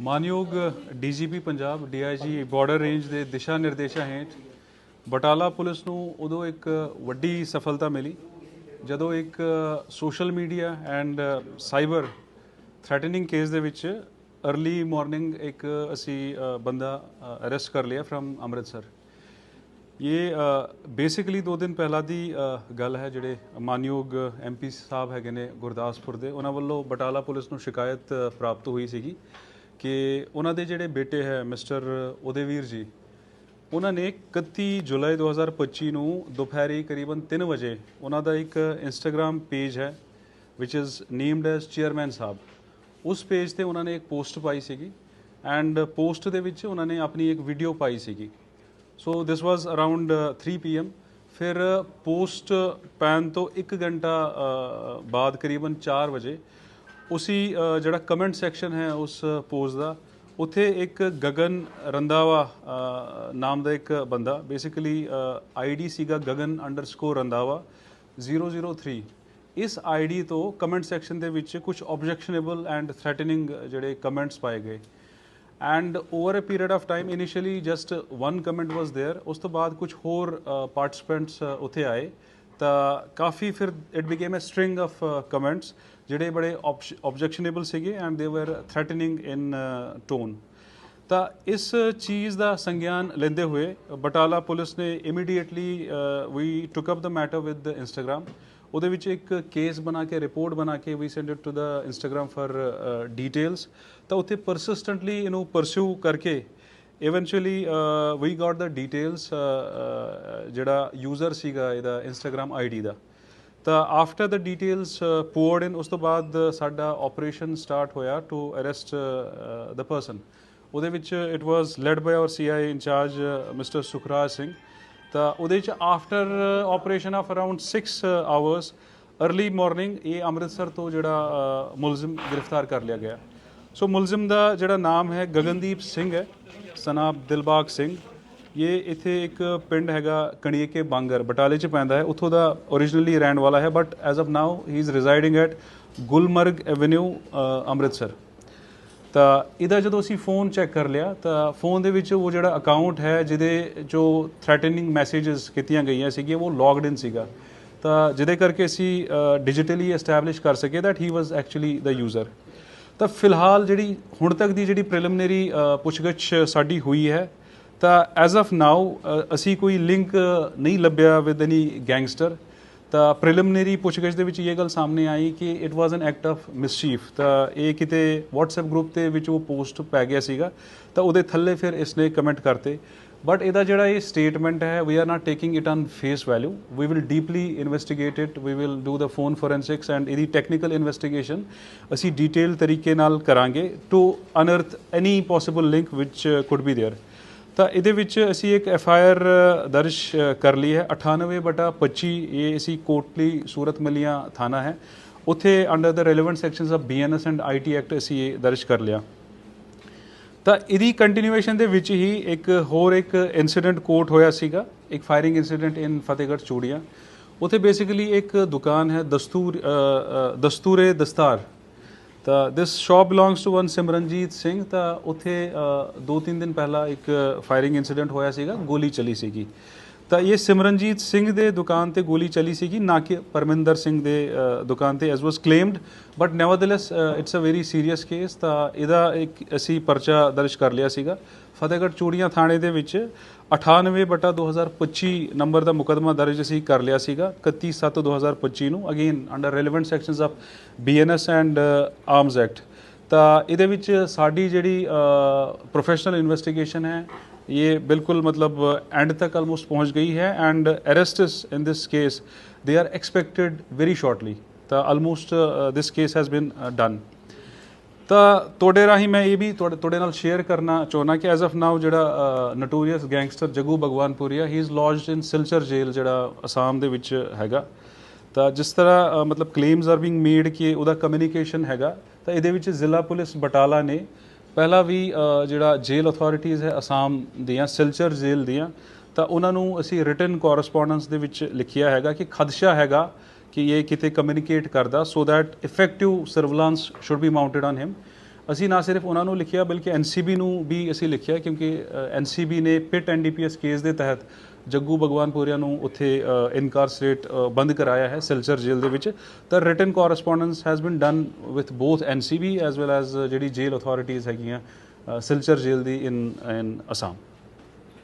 ਮਾਨਯੋਗ DGP Punjab, DIG border range ਦੇ ਦਿਸ਼ਾ ਨਿਰਦੇਸ਼ਾਂ ਹੇਠ ਬਟਾਲਾ ਪੁਲਿਸ ਨੂੰ ਉਦੋਂ ਇੱਕ ਵੱਡੀ ਸਫਲਤਾ ਮਿਲੀ, ਜਦੋਂ ਇੱਕ social media and cyber threatening case ਦੇ ਵਿੱਚ अर्ਲੀ ਮਾਰਨਿੰਗ ਇੱਕ ਅਸੀਂ ਬੰਦਾ ਅਰੈਸਟ ਕਰ ਲਿਆ ਫਰਮ ਅੰਮ੍ਰਿਤਸਰ। ਇਹ ਬੇਸਿਕਲੀ ਦੋ ਦਿਨ ਪਹਿਲਾਂ ਦੀ ਗੱਲ ਹੈ, ਜਿਹੜੇ ਮਾਨਯੋਗ ਐਮਪੀ ਸਾਹਿਬ ਹੈਗੇ ਨੇ ਗੁਰਦਾਸਪੁਰ ਦੇ, ਉਹਨਾਂ ਵੱਲੋਂ ਬਟਾਲਾ ਪੁਲਿਸ ਨੂੰ ਸ਼ਿਕਾਇਤ ਪ੍ਰਾਪਤ ਹੋਈ ਸੀਗੀ। ਕਿ ਉਹਨਾਂ ਦੇ ਜਿਹੜੇ ਬੇਟੇ ਹੈ, ਮਿਸਟਰ ਉਦੇਵੀਰ ਜੀ, ਉਹਨਾਂ ਨੇ 31 ਜੁਲਾਈ 2025 ਨੂੰ ਦੁਪਹਿਰੇ ਕਰੀਬਨ 3 ਵਜੇ ਉਹਨਾਂ ਦਾ ਇੱਕ ਇੰਸਟਾਗ੍ਰam ਪੇਜ ਹੈ, which is named as chairman Sahib. ਉਸ ਪੇਜ ਤੇ ਉਹਨਾਂ ਨੇ ਇੱਕ ਪੋਸਟ ਪਾਈ ਸੀਗੀ ਐਂਡ ਪੋਸਟ ਦੇ ਵਿੱਚ ਉਹਨਾਂ ਨੇ ਆਪਣੀ ਇੱਕ ਵੀਡੀਓ ਪਾਈ ਸੀਗੀ। So this was around 3 pm ਫਿਰ ਪੋਸਟ ਪੈਨ ਤੋਂ 1 ਘੰਟਾ ਬਾਅਦ ਕਰੀਬਨ 4 ਵਜੇ ਉਸੀ ਅ, ਜਿਹੜਾ ਕਮੈਂਟ ਸੈਕਸ਼ਨ ਹੈ ਉਸ ਪੋਸਟ ਦਾ ਉੱਥੇ ਇੱਕ ਗਗਨ ਰੰਦਾਵਾ ਅ, ਨਾਮ ਦਾ ਇੱਕ ਬੰਦਾ ਬੇਸਿਕਲੀ ਆਈਡੀ ਸੀਗਾ ਗਗਨ ਰੰਦਾਵਾ 003 ਇਸ ਆਈਡੀ ਤੋਂ ਕਮੈਂਟ ਸੈਕਸ਼ਨ ਦੇ ਵਿੱਚ ਕੁਝ ਆਬਜੈਕਸ਼ਨੇਬਲ ਐਂਡ ਥ੍ਰੈਟਨਿੰਗ ਜਿਹੜੇ ਕਮੈਂਟਸ ਪਾਏ ਗਏ and over a period of time initially just one comment was there ਉਸ ਤੋਂ ਬਾਅਦ ਕੁਝ ਹੋਰ ਪਾਰਟਿਸਪੈਂਟਸ ਉੱਥੇ ਆਏ ਤਾਂ ਕਾਫੀ ਫਿਰ it became a string of comments ਜਿਹੜੇ ਬੜੇ ਆਬਜੈਕਸ਼ਨੇਬਲ ਸੀਗੇ ਐਂਡ ਦੇ ਵਰ ਥ੍ਰੈਟਨਿੰਗ ਇਨ ਟੋਨ ਤਾਂ ਇਸ ਚੀਜ਼ ਦਾ ਸੰਗਿਆਨ ਲੈਂਦੇ ਹੋਏ ਬਟਾਲਾ ਪੁਲਿਸ ਨੇ immediately we took up the matter with Instagram ਉਹਦੇ ਵਿੱਚ ਇੱਕ ਕੇਸ ਬਣਾ ਕੇ ਰਿਪੋਰਟ ਬਣਾ ਕੇ we send it to the Instagram for details ਤਾਂ ਉੱਥੇ ਪਰਸਿਸਟੈਂਟਲੀ ਇਹਨੂੰ ਪਰਸਿਊ ਕਰਕੇ eventually we got the details ਜਿਹੜਾ ਯੂਜ਼ਰ ਸੀਗਾ ਇਹਦਾ ਇੰਸਟਾਗ੍ਰam ਆਈਡੀ ਦਾ। ਤਾਂ ਆਫਟਰ ਦ ਡੀਟੇਲਸ ਪੋਰਡ ਇਨ ਉਸ ਤੋਂ ਬਾਅਦ uh, ਸਾਡਾ ਆਪਰੇਸ਼ਨ ਸਟਾਰਟ ਹੋਇਆ ਟੂ ਅਰੈਸਟ ਦ ਪਰਸਨ ਉਹਦੇ ਵਿੱਚ it was led by our CI incharge mister Sukhraj Singh ਤਾਂ ਉਹਦੇ ਚ after operation of around 6 hours early morning ਇਹ ਅੰਮ੍ਰਿਤਸਰ ਤੋਂ ਜਿਹੜਾ uh, ਮੁਲਜ਼ਮ ਗ੍ਰਿਫਤਾਰ ਕਰ ਲਿਆ ਗਿਆ। ਸੋ ਮੁਲਜ਼ਮ ਦਾ ਜਿਹੜਾ ਨਾਮ ਹੈ ਗਗਨਦੀਪ ਸਿੰਘ ਹੈ ਸਨਾਬ ਦਿਲਬਾਗ ਸਿੰਘ। ਇਹ ਇੱਥੇ ਇੱਕ ਪਿੰਡ ਹੈਗਾ ਕਣੀਏਕੇ ਬਾਂਗਰ, ਬਟਾਲੇ ਚ ਪੈਂਦਾ ਹੈ। ਉੱਥੋਂ ਦਾ originally ਰਹਿਣ ਵਾਲਾ ਹੈ but as of now he is residing at Gulmarg avenue Amritsar. ਤਾਂ ਇਹਦਾ ਜਦੋਂ ਅਸੀਂ ਫੋਨ ਚੈੱਕ ਕਰ ਲਿਆ, ਤਾਂ ਫੋਨ ਦੇ ਵਿੱਚ ਉਹ ਜਿਹੜਾ ਅਕਾਊਂਟ ਹੈ, ਜਿਹਦੇ ਜੋ ਥ੍ਰੈਟਨਿੰਗ ਮੈਸੇजेस ਕੀਤੀਆਂ ਗਈਆਂ ਸੀਗੀਆਂ, ਉਹ ਲੌਗਡ ਇਨ ਸੀਗਾ। ਤਾਂ ਜਿਹਦੇ ਕਰਕੇ ਅਸੀਂ ਡਿਜੀਟਲੀ ਐਸਟੈਬਲਿਸ਼ ਕਰ ਸਕੇ that he was actually the user ਤਾਂ ਫਿਲਹਾਲ ਜਿਹੜੀ ਹੁਣ ਤੱਕ ਦੀ ਜਿਹੜੀ ਪ੍ਰੀਲਿਮਿਨਰੀ ਪੁੱਛਗਿੱਛ ਸਾਡੀ ਹੋਈ ਹੈ, ਤਾਂ ਐਜ਼ ਆਫ ਨਾਓ ਅਸੀਂ ਕੋਈ ਲਿੰਕ ਨਹੀਂ ਲੱਭਿਆ ਵਿਦ ਐਨੀ ਗੈਂਗਸਟਰ ਤਾਂ ਪ੍ਰੀਲਿਮਿਨਰੀ ਪੁੱਛਗਿੱਛ ਦੇ ਵਿੱਚ ਇਹ ਗੱਲ ਸਾਹਮਣੇ ਆਈ ਕਿ it was an act of mischief ਤਾਂ ਇਹ ਕਿਤੇ WhatsApp ਗਰੁੱਪ ਦੇ ਵਿੱਚ ਉਹ ਪੋਸਟ ਪੈ ਗਿਆ ਸੀਗਾ, ਤਾਂ ਉਹਦੇ ਥੱਲੇ ਫਿਰ ਇਸਨੇ ਕਮੈਂਟ ਕਰਤੇ। ਬਟ ਇਹਦਾ ਜਿਹੜਾ ਇਹ ਸਟੇਟਮੈਂਟ ਹੈ we are not taking it on face value we will deeply investigate it we will do the phone forensics and ਇਹਦੀ ਟੈਕਨੀਕਲ ਇਨਵੈਸਟੀਗੇਸ਼ਨ ਅਸੀਂ ਡੀਟੇਲ ਤਰੀਕੇ ਨਾਲ ਕਰਾਂਗੇ to unearth any possible link which could be there ਤਾਂ ਇਹਦੇ ਵਿੱਚ ਅਸੀਂ ਇੱਕ ਐਫ ਆਈ ਆਰ ਦਰਜ ਅ, ਕਰ ਲਈ ਹੈ 98 ਬਟਾ 25 ਇਹ ਅਸੀਂ ਕੋਟਲੀ ਸੂਰਤ ਮਲੀਆਂ ਥਾਣਾ ਹੈ ਉੱਥੇ under the relevant sections of BNS and IT Act ਅਸੀਂ ਇਹ ਦਰਜ ਕਰ ਲਿਆ ਤਾਂ ਇਹਦੀ ਕੰਟੀਨਿਊਏਸ਼ਨ ਦੇ ਵਿੱਚ ਹੀ ਇੱਕ ਹੋਰ ਇੱਕ ਇਨਸੀਡੈਂਟ ਕੋਟ ਹੋਇਆ ਸੀਗਾ ਇੱਕ ਫਾਇਰਿੰਗ ਇਨਸੀਡੈਂਟ ਇਨ ਫਤਿਹਗੜ੍ਹ ਚੂੜੀਆਂ। ਉੱਥੇ ਬੇਸਿਕਲੀ ਇੱਕ ਦੁਕਾਨ ਹੈ ਦਸਤੂਰ ਦਸਤੂਰੇ ਦਸਤਾਰ। ਤਾਂ this shop belongs to one Simranjeet Singh ਤਾਂ ਉੱਥੇ ਅ, ਦੋ ਤਿੰਨ ਦਿਨ ਪਹਿਲਾਂ ਇੱਕ ਫਾਇਰਿੰਗ ਇਨਸੀਡੈਂਟ ਹੋਇਆ ਸੀਗਾ ਗੋਲੀ ਚਲੀ ਸੀਗੀ। ਤਾਂ ਇਹ ਸਿਮਰਨਜੀਤ ਸਿੰਘ ਦੇ ਦੁਕਾਨ ਤੇ ਗੋਲੀ ਚਲੀ ਸੀਗੀ, ਨਾ ਕਿ ਪਰਮਿੰਦਰ ਸਿੰਘ ਦੇ ਦੁਕਾਨ ਤੇ as was claimed but nevertheless it's a very serious case ਤਾਂ ਇਹਦਾ ਇੱਕ ਅਸੀਂ ਪਰਚਾ ਦਰਜ ਕਰ ਲਿਆ ਸੀਗਾ। ਫਤਿਹਗੜ੍ਹ ਚੂੜੀਆਂ ਥਾਣੇ ਦੇ ਵਿੱਚ 98 ਬਟਾ 2025 ਨੰਬਰ ਦਾ ਮੁਕਦਮਾ ਦਰਜ ਅਸੀਂ ਕਰ ਲਿਆ ਸੀਗਾ 31 7 2025 ਨੂੰ again under relevant sections of BNS and arms act ਤਾਂ ਇਹਦੇ ਵਿੱਚ ਸਾਡੀ ਜਿਹੜੀ ਪ੍ਰੋਫੈਸ਼ਨਲ ਇਨਵੈਸਟੀਗੇਸ਼ਨ ਹੈ, ਇਹ ਬਿਲਕੁਲ ਮਤਲਬ ਐਂਡ ਤੱਕ ਆਲਮੋਸਟ ਪਹੁੰਚ ਗਈ ਹੈ and arrests in this case they are expected very shortly ਤਾਂ almost this case has been done ਤਾਂ ਤੁਹਾਡੇ ਰਾਹੀਂ ਮੈਂ ਇਹ ਵੀ ਤੁਹਾਡੇ ਤੁਹਾਡੇ ਨਾਲ ਸ਼ੇਅਰ ਕਰਨਾ ਚਾਹੁੰਦਾ ਕਿ ਐਜ਼ ਆਫ ਨਾਓ ਜਿਹੜਾ notorious gangster Jaggu Bhagwanpuria he is lodged in Silchar jail ਜਿਹੜਾ ਅਸਾਮ ਦੇ ਵਿੱਚ ਹੈਗਾ। ਤਾਂ ਜਿਸ ਤਰ੍ਹਾਂ ਮਤਲਬ ਕਲੇਮਸ ਆਰ ਬੀਇੰਗ ਮੇਡ ਕਿ ਉਹਦਾ ਕਮਿਊਨੀਕੇਸ਼ਨ ਹੈਗਾ, ਤਾਂ ਇਹਦੇ ਵਿੱਚ ਜ਼ਿਲ੍ਹਾ ਪੁਲਿਸ ਬਟਾਲਾ ਨੇ ਪਹਿਲਾਂ ਵੀ ਜਿਹੜਾ ਜੇਲ੍ਹ ਅਥਾਰਟੀਆਂ ਹੈ ਅਸਾਮ ਦੀਆਂ, ਸਿਲਚਰ ਜੇਲ੍ਹ ਦੀਆਂ, ਤਾਂ ਉਹਨਾਂ ਨੂੰ ਅਸੀਂ ਰਿਟਨ ਕੋਰਸਪੋਂਡੈਂਸ ਦੇ ਵਿੱਚ ਲਿਖਿਆ ਹੈਗਾ ਕਿ ਖਦਸ਼ਾ ਹੈਗਾ ਕਿ ਇਹ ਕਿਤੇ ਕਮਿਊਨੀਕੇਟ ਕਰਦਾ so that effective surveillance should be mounted on him ਅਸੀਂ ਨਾ ਸਿਰਫ ਉਹਨਾਂ ਨੂੰ ਲਿਖਿਆ, ਬਲਕਿ ਐਨਸੀਬੀ ਨੂੰ ਵੀ ਅਸੀਂ ਲਿਖਿਆ, ਕਿਉਂਕਿ ਐਨਸੀਬੀ ਨੇ ਪਿਟ ਐਨਡੀਪੀਐਸ ਕੇਸ ਦੇ ਤਹਿਤ ਜੱਗੂ ਭਗਵਾਨਪੁਰੀਆ ਨੂੰ ਉੱਥੇ ਇਨਕਾਰਸਰੇਟ ਬੰਦ ਕਰਾਇਆ ਹੈ ਸਿਲਚਰ ਜੇਲ੍ਹ ਦੇ ਵਿੱਚ। ਤਾਂ written correspondence has been done with both NCB as well as ਜਿਹੜੀ ਜੇਲ੍ਹ ਅਥਾਰਟੀਜ਼ ਹੈਗੀਆਂ ਸਿਲਚਰ ਜੇਲ੍ਹ ਦੀ ਇਨ ਇਨ ਅਸਾਮ